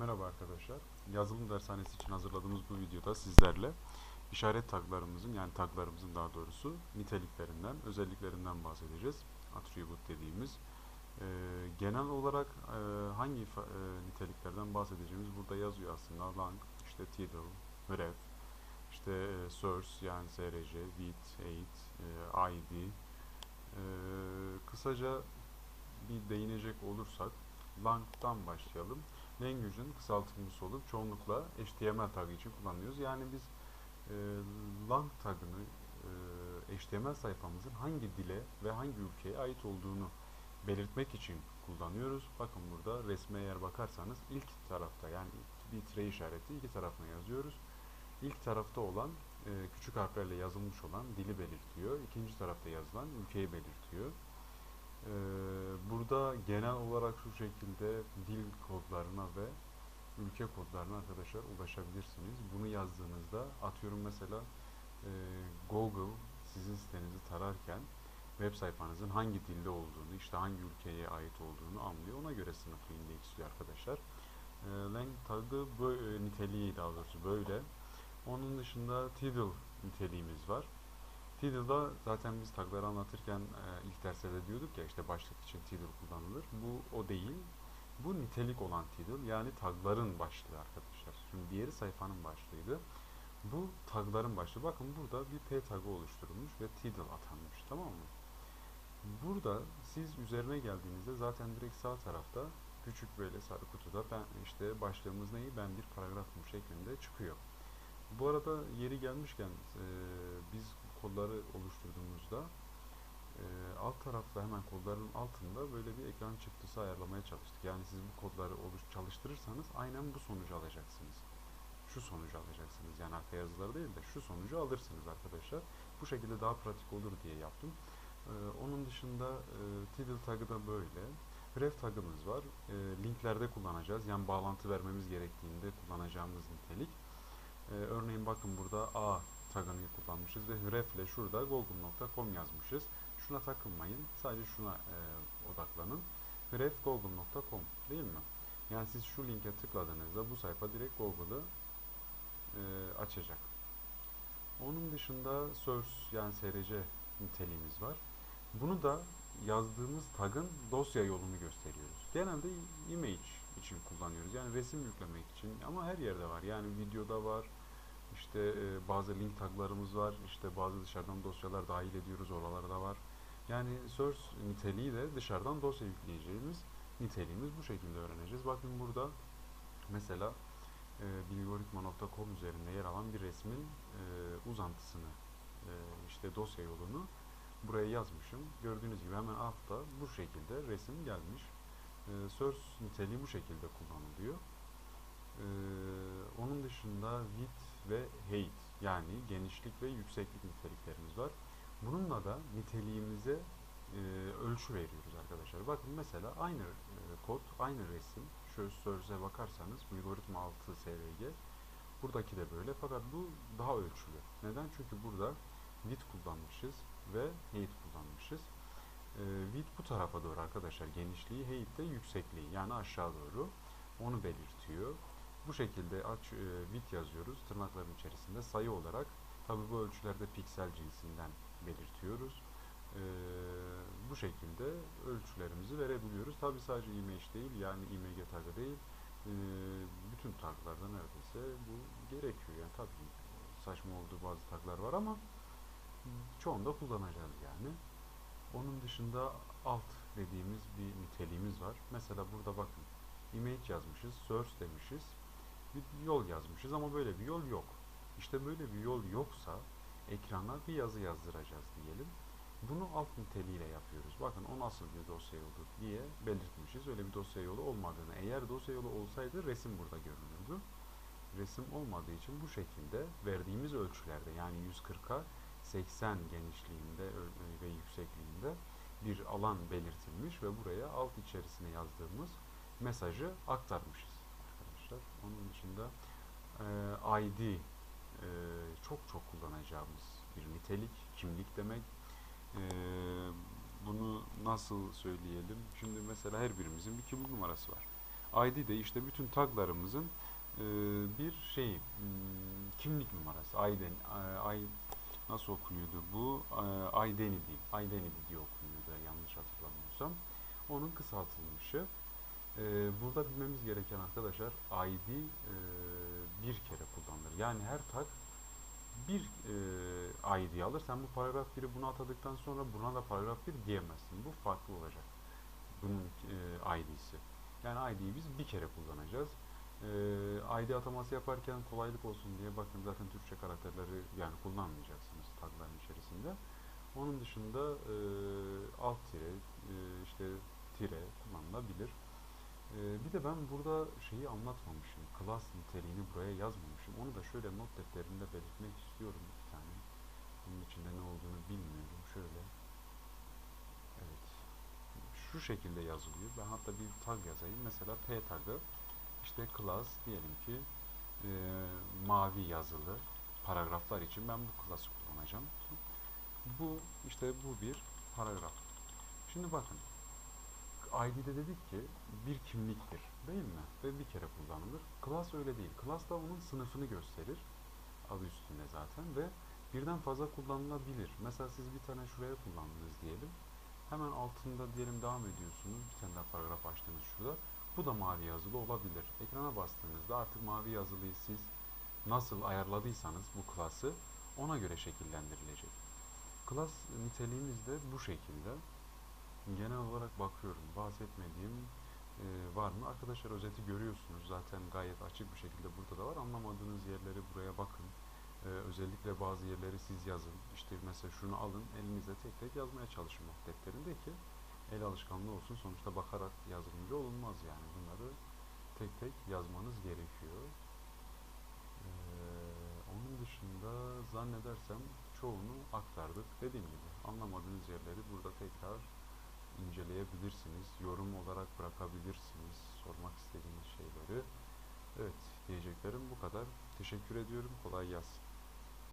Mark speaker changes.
Speaker 1: Merhaba arkadaşlar. Yazılım dershanesi için hazırladığımız bu videoda sizlerle işaret taglarımızın yani taglarımızın daha doğrusu niteliklerinden, özelliklerinden bahsedeceğiz. Attribute dediğimiz. Ee, genel olarak e, hangi e, niteliklerden bahsedeceğimiz burada yazıyor aslında. Lang, işte title, ref, işte e, source yani src, with, ait, e, id. E, kısaca bir değinecek olursak lang'dan başlayalım. Language'ın kısaltılması olup çoğunlukla HTML tagı için kullanıyoruz. Yani biz e, lang tagını e, HTML sayfamızın hangi dile ve hangi ülkeye ait olduğunu belirtmek için kullanıyoruz. Bakın burada resme eğer bakarsanız ilk tarafta yani bir tire işareti iki tarafına yazıyoruz. İlk tarafta olan e, küçük harflerle yazılmış olan dili belirtiyor. İkinci tarafta yazılan ülkeyi belirtiyor. Ee, burada genel olarak şu şekilde dil kodlarına ve ülke kodlarına arkadaşlar ulaşabilirsiniz. Bunu yazdığınızda atıyorum mesela e, Google sizin sitenizi tararken web sayfanızın hangi dilde olduğunu, işte hangi ülkeye ait olduğunu anlıyor. Ona göre sınıflı indeksliyor arkadaşlar. E, lang tagı bu e, niteliği daha doğrusu böyle. Onun dışında title niteliğimiz var. Title'da zaten biz tagları anlatırken e, ilk derslerde diyorduk ya işte başlık için title kullanılır. Bu o değil. Bu nitelik olan title yani tagların başlığı arkadaşlar. Şimdi diğeri sayfanın başlığıydı. Bu tagların başlığı. Bakın burada bir p tagı oluşturulmuş ve title atanmış tamam mı? Burada siz üzerine geldiğinizde zaten direkt sağ tarafta küçük böyle sarı kutuda ben işte başlığımız neyi ben bir paragrafım şeklinde çıkıyor. Bu arada yeri gelmişken e, biz kodları oluşturduğumuzda e, alt tarafta hemen kodların altında böyle bir ekran çıktısı ayarlamaya çalıştık. Yani siz bu kodları oluş çalıştırırsanız aynen bu sonucu alacaksınız. Şu sonucu alacaksınız. Yani arka yazıları değil de şu sonucu alırsınız arkadaşlar. Bu şekilde daha pratik olur diye yaptım. E, onun dışında e, title tagı da böyle. Ref tagımız var. E, linklerde kullanacağız. Yani bağlantı vermemiz gerektiğinde kullanacağımız nitelik. Ee, örneğin bakın burada A tagını kullanmışız ve hrefle şurada google.com yazmışız. Şuna takılmayın. Sadece şuna e, odaklanın. href google.com değil mi? Yani siz şu linke tıkladığınızda bu sayfa direkt Google'ı e, açacak. Onun dışında source yani src niteliğimiz var. Bunu da yazdığımız tagın dosya yolunu gösteriyoruz. Genelde image için kullanıyoruz. Yani resim yüklemek için ama her yerde var. Yani videoda var. İşte e, bazı link taglarımız var. İşte bazı dışarıdan dosyalar dahil ediyoruz. Oralarda var. Yani source niteliği de dışarıdan dosya yükleyeceğimiz niteliğimiz bu şekilde öğreneceğiz. Bakın burada mesela e, bilgoritma.com üzerinde yer alan bir resmin e, uzantısını e, işte dosya yolunu buraya yazmışım. Gördüğünüz gibi hemen altta bu şekilde resim gelmiş. E, source niteliği bu şekilde kullanılıyor. E, onun dışında width ve height yani genişlik ve yükseklik niteliklerimiz var. Bununla da niteliğimize e, ölçü veriyoruz arkadaşlar. Bakın mesela aynı e, kod, aynı resim. Şöyle source'e bakarsanız algoritma 6 SVG buradaki de böyle fakat bu daha ölçülü. Neden? Çünkü burada width kullanmışız ve height kullanmışız. E, width bu tarafa doğru arkadaşlar. Genişliği, height de yüksekliği yani aşağı doğru. Onu belirtiyor. Bu şekilde aç e, width yazıyoruz tırnakların içerisinde sayı olarak. Tabi bu ölçülerde piksel cinsinden belirtiyoruz. E, bu şekilde ölçülerimizi verebiliyoruz. Tabi sadece image değil yani img tagı değil. E, bütün taglarda neredeyse bu gerekiyor. Yani tabi saçma olduğu bazı taglar var ama çoğunda kullanacağız yani. Onun dışında alt dediğimiz bir niteliğimiz var. Mesela burada bakın image yazmışız, source demişiz, bir yol yazmışız ama böyle bir yol yok. İşte böyle bir yol yoksa ekrana bir yazı yazdıracağız diyelim. Bunu alt niteliğiyle yapıyoruz. Bakın o nasıl bir dosya yolu diye belirtmişiz. Öyle bir dosya yolu olmadığını. Eğer dosya yolu olsaydı resim burada görünürdü. Resim olmadığı için bu şekilde verdiğimiz ölçülerde yani 140'a 80 genişliğinde ve yüksekliğinde bir alan belirtilmiş ve buraya alt içerisine yazdığımız mesajı aktarmışız arkadaşlar. Onun dışında e, ID e, çok çok kullanacağımız bir nitelik, kimlik demek. E, bunu nasıl söyleyelim? Şimdi mesela her birimizin bir kimlik numarası var. ID de işte bütün taglarımızın e, bir hmm, kimlik numarası. ID, e, I, nasıl okunuyordu bu? İdentity. Identity diye okunuyordu yanlış hatırlamıyorsam. Onun kısaltılmışı. E, burada bilmemiz gereken arkadaşlar ID e, bir kere kullanılır. Yani her tag bir e, ID alır. Sen bu paragraf 1'i buna atadıktan sonra buna da paragraf 1 diyemezsin. Bu farklı olacak. Bunun e, ID'si. Yani ID'yi biz bir kere kullanacağız. E, ID ataması yaparken kolaylık olsun diye bakın zaten Türkçe karakterleri yani kullanmayacaksınız tagların içerisinde. Onun dışında e, alt tire, e, işte tire kullanılabilir. Ee, bir de ben burada şeyi anlatmamışım. Class niteliğini buraya yazmamışım. Onu da şöyle not defterinde belirtmek istiyorum bir tane. Bunun içinde ne olduğunu bilmiyorum. Şöyle. Evet. Şu şekilde yazılıyor. Ben hatta bir tag yazayım. Mesela P tagı işte class diyelim ki e, mavi yazılı paragraflar için ben bu class'ı kullanacağım. Bu işte bu bir paragraf. Şimdi bakın ID'de dedik ki bir kimliktir değil mi? Ve bir kere kullanılır. Class öyle değil. Class da onun sınıfını gösterir. Adı üstünde zaten ve birden fazla kullanılabilir. Mesela siz bir tane şuraya kullandınız diyelim. Hemen altında diyelim devam ediyorsunuz. Bir tane daha paragraf açtınız şurada. Bu da mavi yazılı olabilir. Ekrana bastığınızda artık mavi yazılıyı siz nasıl ayarladıysanız bu class'ı ona göre şekillendirilecek. Class niteliğimiz de bu şekilde genel olarak bakıyorum. Bahsetmediğim e, var mı? Arkadaşlar özeti görüyorsunuz. Zaten gayet açık bir şekilde burada da var. Anlamadığınız yerleri buraya bakın. E, özellikle bazı yerleri siz yazın. İşte mesela şunu alın. Elinizle tek tek yazmaya çalışın not el alışkanlığı olsun. Sonuçta bakarak yazılınca olunmaz yani. Bunları tek tek yazmanız gerekiyor. Ee, onun dışında zannedersem çoğunu aktardık. Dediğim gibi anlamadığınız yerleri burada tekrar inceleyebilirsiniz. Yorum olarak bırakabilirsiniz. Sormak istediğiniz şeyleri. Evet, diyeceklerim bu kadar. Teşekkür ediyorum. Kolay gelsin.